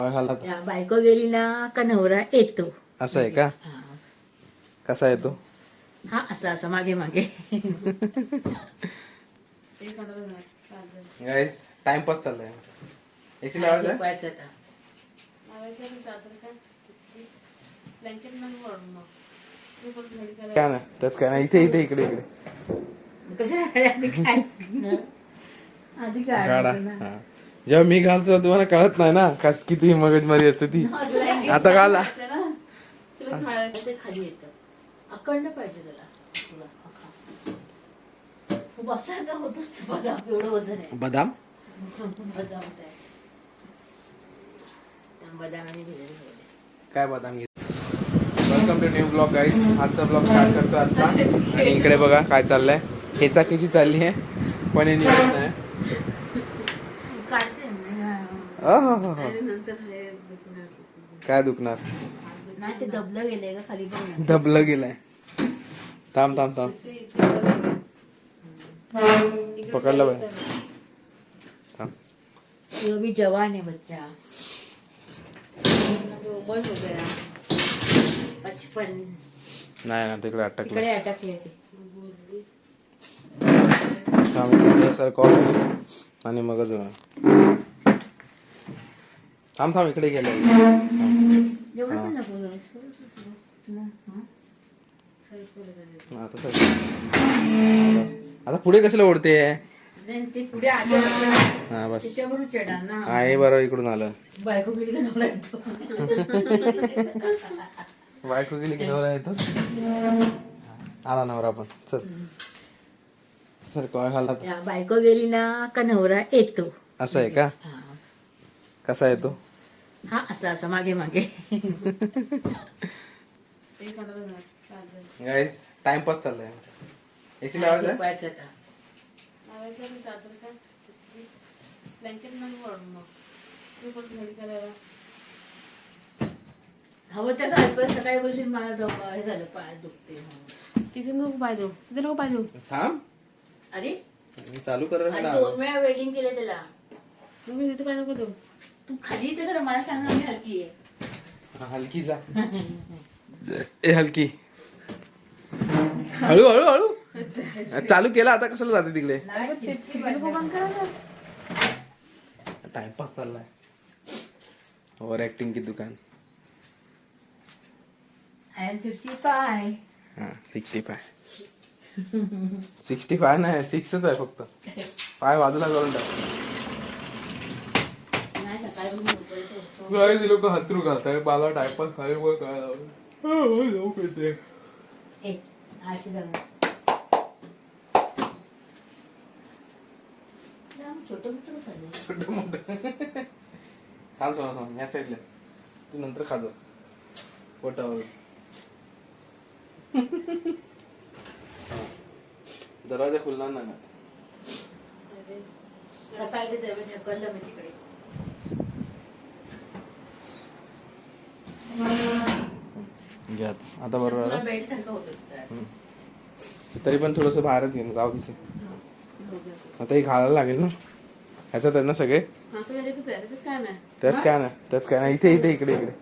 बायको गेली ना का नवरा येतो. असं आहे का? हा. कसा आहे तो? हा असं असं मागे मागे. गाईस टाइमपास चाललाय. एसी लावायचा आहे? झोपायचं आता. काय नाही त्यात काय नाही. इथे इथे इकडे इकडे. कसं आधी काय? आधी काय गाडा. आणायचं ना? हा. जेव्हा मी घालतो तेव्हा तुम्हाला कळत नाही ना कस किती मगजमारी असते ती. आता घाला. का बदाम काय बदाम घेत welcome to new vlog guys आजचा ब्लॉग स्टार्ट करतो आता आणि इकडे बघा काय चाललंय. खेचाखेची चालली आहे. पण हे निघत नाही काढते मी, हा. काय दुखणार? नाही ते दबलं गेलंय का खाली गेलाय. थांब थांब थांब. पकडलं बाय थांब. तो भी जवान है बच्चा बचपन नाही ना तिकडे अटकलं. तिकडे अटकले ते. थांब इथे सर कॉल आणि मगच होणार थांब थांब इकडे गेलं. हं? आता पुढे कशाला ओढते हा बस त्याच्यावरून चढा ना हा हे बरोबर इकडून आलं बायको गेली का नवरा येतो बायको गेली की नवरा येतो आला नवरा पण चल सर कॉल त्या बायको गेली ना का नवरा येतो असं आहे का हा. कसा आहे तो हा असं असं मागे मागे. गाईस टाइमपास चाललाय. एसी लावायचा आहे? झोपायचं आता. हवं तर काय परत सकाळी बसून मला झोप- हे झालं पाय दुखते. तिथे नको पाय देऊ तिथे नको पाय देऊ थांब. अरे? मी चालू कर आणि दोन वेळा वेडिंग केलं त्याला. मी तिथे पाय नको देऊ तू खाली येते खरं मला सांग मी हलकी आहे. हलकी जा. ए हलकी. हळू हळू हळू. चालू केला आता कशाला जाते तिकडे? नको बंद करा ना. टाइमपास चाललाय. ओव्हर ऍक्टिंग की दुकान. हा सिक्स्टी फाय सिक्स्टी फाय नाही सिक्सच आहे फक्त. पाय बाजूला करून टाक. नाही लोक हातरू घालताय मला टाइमपास खाली वर काय लावलं ए, आरशी धरून. लांब छोटं मोठं थांब थांब थांब या साईडला तू नंतर खाजो पोटावर. दरवाजा नाही. ना सकाळी तिकडे. घ्या. आता बरोबर आलं. होतं. तरी पण थोडस बाहेरच घेऊन जाऊ दिसे आता हे घालायला लागेल ना. ह्याच्यात आहेत ना सगळे? हा सगळं त्याच्यातच आहे. त्याच्यात काय नाही. त्यात काय ना त्यात काय नाही. इथे इथे इकडे इकडे.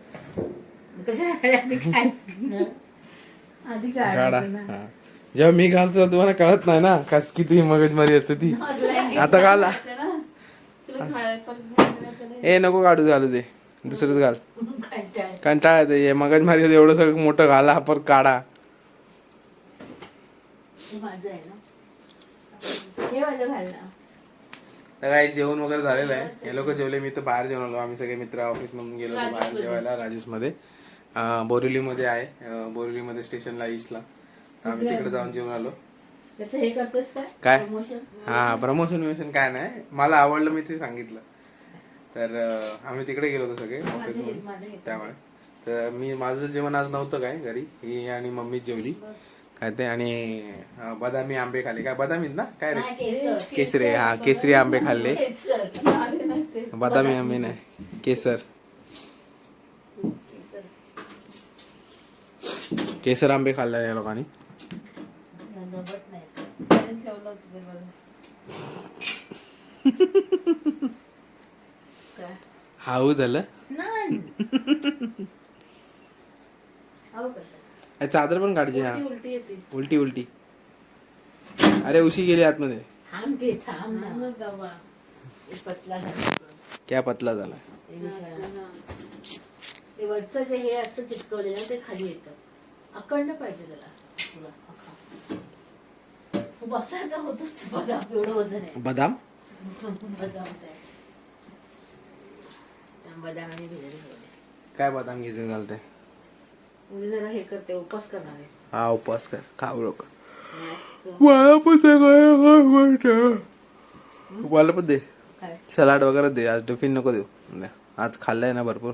आधी काय आधी ना? हा. जेव्हा मी घालतो तेव्हा तुम्हाला कळत नाही ना कस किती मगजमारी असते ती. आता घाला. ना. तुला खायला ए नको काढू घालू दे. दुसरंच घाल. कंटाळ. येते हे मगजमारी होते, एवढं सगळं मोठं घाला परत काढा. काही जेवण वगैरे झालेलं आहे. हे लोक जेवले मी तर बाहेर जेवण आलो आम्ही सगळे मित्र ऑफिस मधून गेलो बाहेर जेवायला राजेशमध्ये बोरिवलीमध्ये आहे. बोरिवलीमध्ये स्टेशनला ईस्टला तर आम्ही तिकडे जाऊन जेवण आलो. हे काय? प्रमोशन हा प्रमोशन विमोशन काय नाही. मला आवडलं मी ते सांगितलं. तर आम्ही तिकडे गेलो होतो सगळे ऑफिस माझं मधून. माझं हे. त्यामुळे. तर मी माझं जेवण आज नव्हतं काय घरी. ही आणि मम्मी जेवली. काय ते आणि बदामी आंबे खाल्ले. काय बदामीच ना? काय रे? केसर. हा केसरी आंबे खाल्ले. बदामी आंबे नाही केसर. केसर. केसर आंबे खाल्ले या लोकांनी नबत नाही ठेवलं होतं ते बरं काय? हाऊ झालं? नाही. अहो कसं अरे चादर पण काढची हा. उलटी उलटी येते. उलटी उलटी. अरे उशी गेली आतमध्ये. थांब घे थांब ना. मग दवा हे पतला झाला. क्या पतला झाला. ते वरचं जे हे असतं चिटकवलेलं ते खाली येतं. अखंड पाहिजे त्याला. तुला अख्खा. तू बसला का होतोस तू बदाम. एवढं वजन आहे. बदाम? बदाम काय बदाम आणि काय बदाम घ्यायचे चालते उद्या जरा हे करते उपास करणार आहे. हा उपवास कर. खाऊ लोक मला पण दे मला पण दे काय? सलाड वगैरे दे. आज टिफिन नको देऊ. उद्या. आज खाल्लंय ना भरपूर.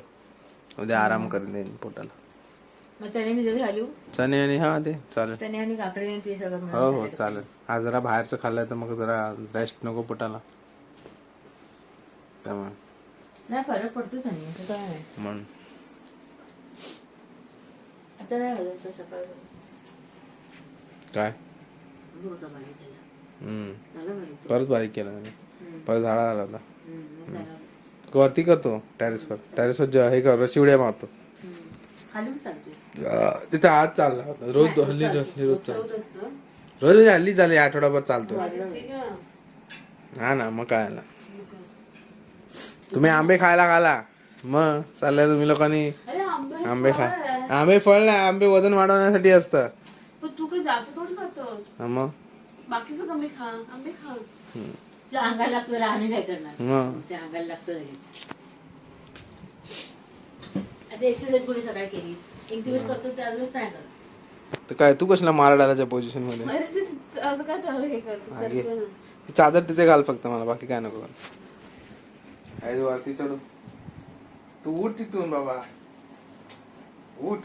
उद्या आराम करून देईन पोटाला. मग चणे मी जरी घालू? चणे आणि हा दे. चालेल. चणे आणि काकडी ते सगळं हो मिळून हो. चालेल. आज जरा बाहेरचं खाल्लंय तर मग जरा रेस्ट नको पोटाला. त्यामुळे. नाही फरक पडतो चणे असं काय नाही म्हणून आता नाही सकाळ. काय? डोसा बारीक झाला. हम्म. झालं बारीक तो. परत बारीक केलं हम्म. परत झाडा हम्म, मग झालं. वरती करतो टेरेसवर टेरेसवर जे- हे कर शिवड्या मारतो. हम्म. चालते तिथे आज चालला होता. रोज हल्ली हल्ली रोज चालतो. होत असतं. रोज हल्ली झाली आठवडाभर चालतो हा ना मग काय आला. तुम्ही आंबे खायला घाला. मग चाललंय तुम्ही लोकांनी. आंबे खा. आंबे फळ नाही आंबे वजन वाढवण्यासाठी असतं. पण तू काही जास्त थोडी खातोस. हा मग? बाकीचं कमी खा आंबे खा. तुझ्या अंगाला लागतो तर आम्ही काय तू. कसला माराडालाच्या पोझिशनमध्ये चादर तिथे घाल फक्त मला बाकी काय नको. आई वरती चढू. तू उठ तिथून बाबा. उठ.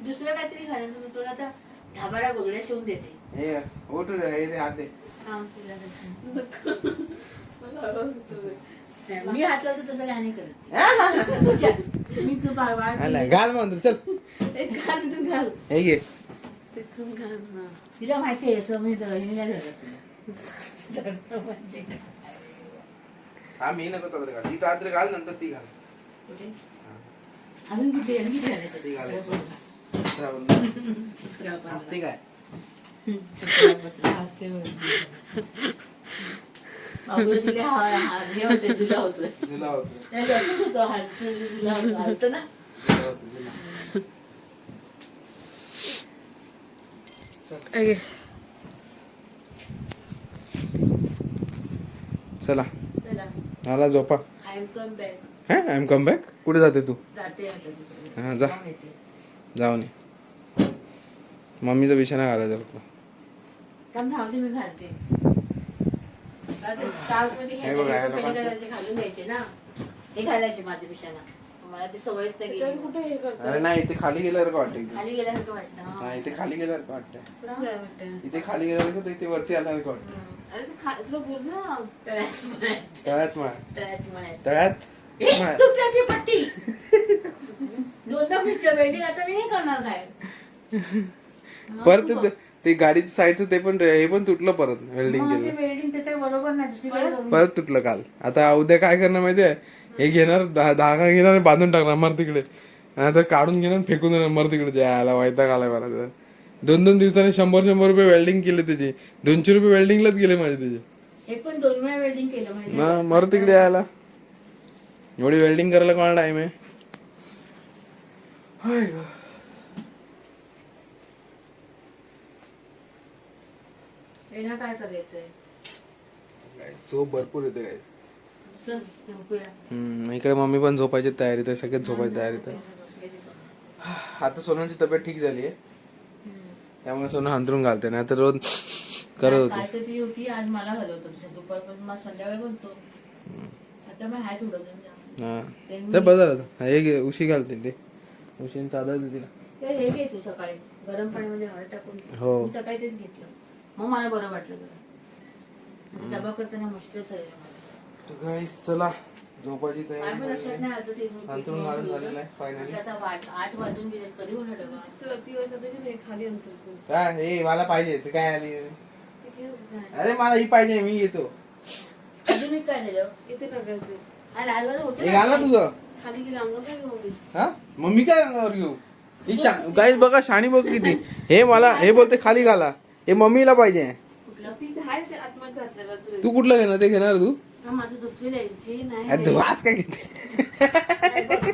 दुसरं काहीतरी घालायचं तर तुला आता धाबारा गोगड्या शिवून देते. हे उठ रे हे दे, हात दे. हा, तिला देते. नाही, मी हात लावतो तसं काय नाही. करत. मी तू बा- हा, घाल म्हणतो चल. एक घाल तिथून घाल. हे घे. तिथून घाल हा. तिला माहिती आहे असं मी दळणी नाही धरत तिला. धरणं म्हणजे काय? हा मी नको चादर घाल. ही चादर घाल नंतर ती घाल. कुठे? अजून कुठे आणखी घालायचं ती घालायची. काय? चित्रापत्र हसते बघ. बाबूला तिला हा- होते जुला होतोय. जुला होतो त्याला असंच होतं. हसतो जुला होतो. हलतो ना? जुला होतो, जुला. ओके. चला चला. मला झोपा. आय एम कम बॅक हा आय एम कम बॅक कुठे जाते तू. हा, जा. जाऊन येते. जाऊन ये मम्मीचा बिछाना घालायचा फक्त. थांब राहू दे, मी घालते. का ते कागदमध्ये हे बघा, या पहिले लोकांचं- घालायचे, घालून द्यायचे ना. ते घालायचे माझे पिशाना मला ते सवयच नाही त्याच्यावर गेली. कुठे हे करतो अरे नाही इथे खाली गेल्यावर का वाटतं इथे. खाली गेल्यासारखं वाटतं. इथे खाली गेल्यावर का वाटतं कसं काय वाटतं? इथे खाली गेल्यावर का इथे वरती आल्यावर का वाटतं बोल ना तळ्यात. तळ्यात तळ्यात ती पट्टी. दोनदा फिटलं वेल्डिंग आता मी नाही करणार काय मग परत तू ते- गाडीचं साईडचं ते पण हे पण तुटलं परत वेल्डिंग केलं. वेल्डिंग त्याच्या बरोबर नाही दुसरीकडे करून. परत तुटलं काल. आता उद्या काय करणार माहितीये? हे घेणार धा- धागा घेणार आणि बांधून टाकणार मर तिकडे. आणि आता काढून घेणार आणि फेकून देणार मर तिकडे. जायला वैताग आलाय मला. तर. दोन दोन दिवसांनी शंभर शंभर रुपये वेल्डिंग केले त्याचे. दोनशे रुपये वेल्डिंगलाच गेले माझे त्याचे. हे पण दोन वेळा वेल्डिंग केलं म्हणजे ना मर तिकडे यायला. एवढी वेल्डिंग करायला कोणाला टाइम आहे? हाय गं. यांना काय करायचंय काय झोप भरपूर येते काय चल झोपूया. हम्म, इकडे मम्मी पण झोपायची तयारीत आहे सगळेच झोपायची तयारीत आहे. आता सोनाची तब्येत ठीक झाली आहे त्यामुळे सोनं हंतरून घालते नाही तर रोज करत होती. ती आज मला घालवत होती दुपारपासून मला संध्याकाळी बोलतो. आता मी हात उडवतो हा. त्यांनी- ते बदल हे घे उशी घालते ते. उशीने चादर दे तिला ते हे घे तू सकाळी. गरम पाण्यामध्ये हळद टाकून. हो. सकाळी तेच घेतलं. मग मला बरं वाटलं जरा. डबा करताना मुश्किल झालं. गाईस चला. झोपायची तयारी घालून झालेलं आहे फायनली आठ वाजून गेले कधी खाली अंतर काय हे मला पाहिजे ते काय आली. अरे मला ही पाहिजे मी अजून एक काय झालं? इथे टाकायचे हा लाल वाला होतं हे घाल ना तुझं. खाली. खाली गेली अंग काय घेऊन हा? मम्मी काय अंगावर घेऊ? ही गाईज बघा शाणी बघ किती. हे मला हे बोलते खाली घाला. हे मम्मीला पाहिजे. कुठलं? तू कुठलं घेणार? ते घेणार तू? हा, माझं दुखलेलं आहे. हे नाही. अरे, वास काय घेते?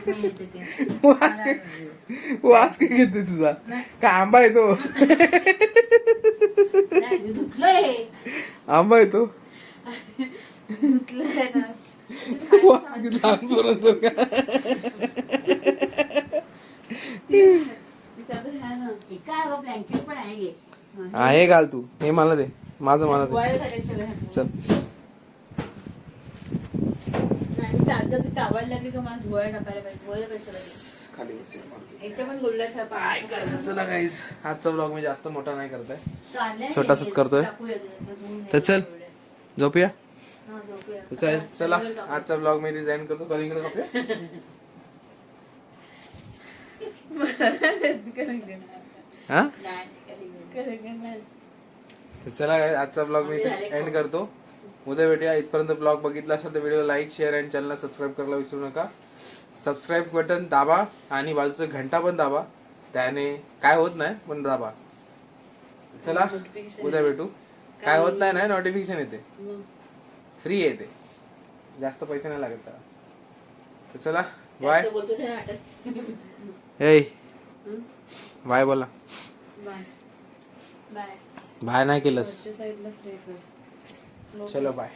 मी येते ते. वास काय वास काय घेते तुझा? काय आंबा येतो नाही, मी दुखलंय आंबा येतो आहे ना वास लहान का आहे हे घाल तू. हे मला दे. माझं मला दे. चल. चावायला लागली का मला धुवायला टाकायला पाहिजे? धुवायला पैसे लागेल? खाली काय करायचं चला गाईज आजचा ब्लॉग मी जास्त मोठा नाही करताय. छोटासाच. करतोय. तर चल. झोपूया? हा, चल. आजचा ब्लॉग मी डिझाईन करतो. कधी इकडे झोपूया? हा? चला आजचा ब्लॉग मी एंड करतो. उद्या भेटूया. इथपर्यंत ब्लॉग बघितला असेल तर व्हिडिओ लाईक शेअर आणि चॅनलला सबस्क्राईब करायला विसरू नका. सबस्क्राईब बटन दाबा आणि बाजूचं घंटा पण दाबा. त्याने काय होत नाही पण दाबा. चला उद्या भेटू. काय होत नाही ना नोटिफिकेशन येते. फ्री येते जास्त पैसे नाही लागत तर चला बाय. हे? बाय बोला. बाय नाही केलंस. चलो बाय